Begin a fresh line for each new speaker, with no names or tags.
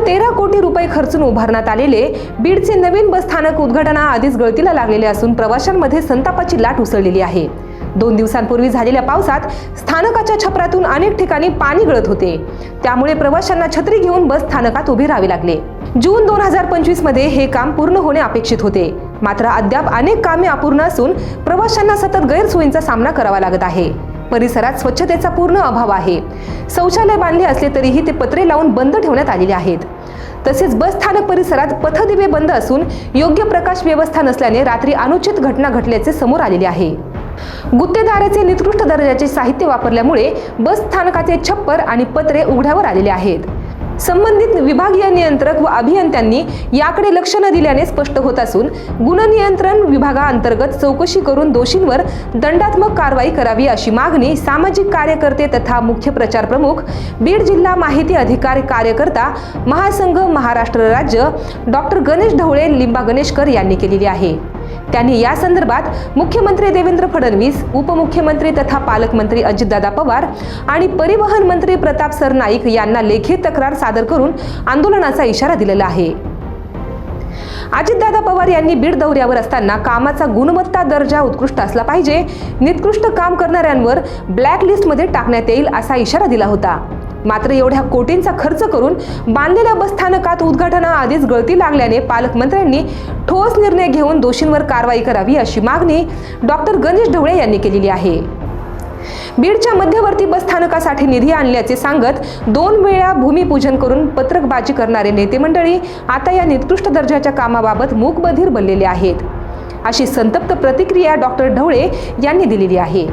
तेरा कोटी रुपये खर्चून उभारण्यात आलेले बीडचे नवीन बस स्थानक उद्घाटना आधीच गळतीला लागलेले असून प्रवाशांमध्ये संतापाची लाट उसळलेली आहे. दोन दिवसांपूर्वी झालेल्या पावसात स्थानकाच्या छपरातून अनेक ठिकाणी पाणी गळत होते. त्यामुळे प्रवाशांना छत्री घेऊन बस स्थानकात उभे राहावे लागले. जून दोन हजार पंचवीसमध्ये हे काम पूर्ण होणे अपेक्षित होते. मात्र अद्याप अनेक कामे अपूर्ण असून प्रवाशांना सतत गैरसोयींचा सामना करावा लागत आहे. परिसरात स्वच्छतेचा पूर्ण अभाव आहे. शौचालय बांधले असले तरीही ते पत्रे लावून बंद ठेवण्यात आलेले आहेत. तसेच बस स्थानक परिसरात पथदिवे बंद असून योग्य प्रकाश व्यवस्था नसल्याने रात्री अनुचित घटना घडल्याचे समोर आलेले आहे. गुत्तेदाराचे निकृष्ट दर्जाचे साहित्य वापरल्यामुळे बस स्थानकाचे छप्पर आणि पत्रे उघड्यावर आलेले आहेत. संबंधित विभागीय नियंत्रक व अभियंत्यांनी याकडे लक्ष न दिल्याने स्पष्ट होत असून गुणनियंत्रण विभागाअंतर्गत चौकशी करून दोषींवर दंडात्मक कारवाई करावी अशी मागणी सामाजिक कार्यकर्ते तथा मुख्य प्रचार प्रमुख बीड जिल्हा माहिती अधिकारी कार्यकर्ता महासंघ महाराष्ट्र राज्य डॉक्टर गणेश ढवळे लिंबा गणेशकर यांनी केलेली आहे. त्यांनी या संदर्भात मुख्यमंत्री देवेंद्र फडणवीस उपमुख्यमंत्री तथा पालकमंत्री अजितदादा पवार आणि परिवहन मंत्री प्रताप सरनाईक यांना लेखी तक्रार सादर करून आंदोलनाचा इशारा दिलेला आहे. अजितदादा पवार यांनी बीड दौऱ्यावर असताना कामाचा गुणवत्ता दर्जा उत्कृष्ट असला पाहिजे. निकृष्ट काम करणाऱ्यांवर ब्लॅक लिस्टमध्ये टाकण्यात येईल असा इशारा दिला होता. मात्र एवढ्या कोटींचा खर्च करून बांधलेल्या बसस्थानकात उद्घाटना आधीच गळती लागल्याने पालकमंत्र्यांनी ठोस निर्णय घेऊन दोषींवर कारवाई करावी अशी मागणी डॉक्टर गणेश ढवळे यांनी केलेली आहे. बीडच्या मध्यवर्ती बसस्थानकासाठी निधी आणल्याचे सांगत दोन वेळा भूमिपूजन करून पत्रकबाजी करणारे नेते मंडळी आता या निकृष्ट दर्जाच्या कामाबाबत मूकबधीर बनलेले आहेत. अशी संतप्त प्रतिक्रिया डॉक्टर ढवळे यांनी दिलेली आहे.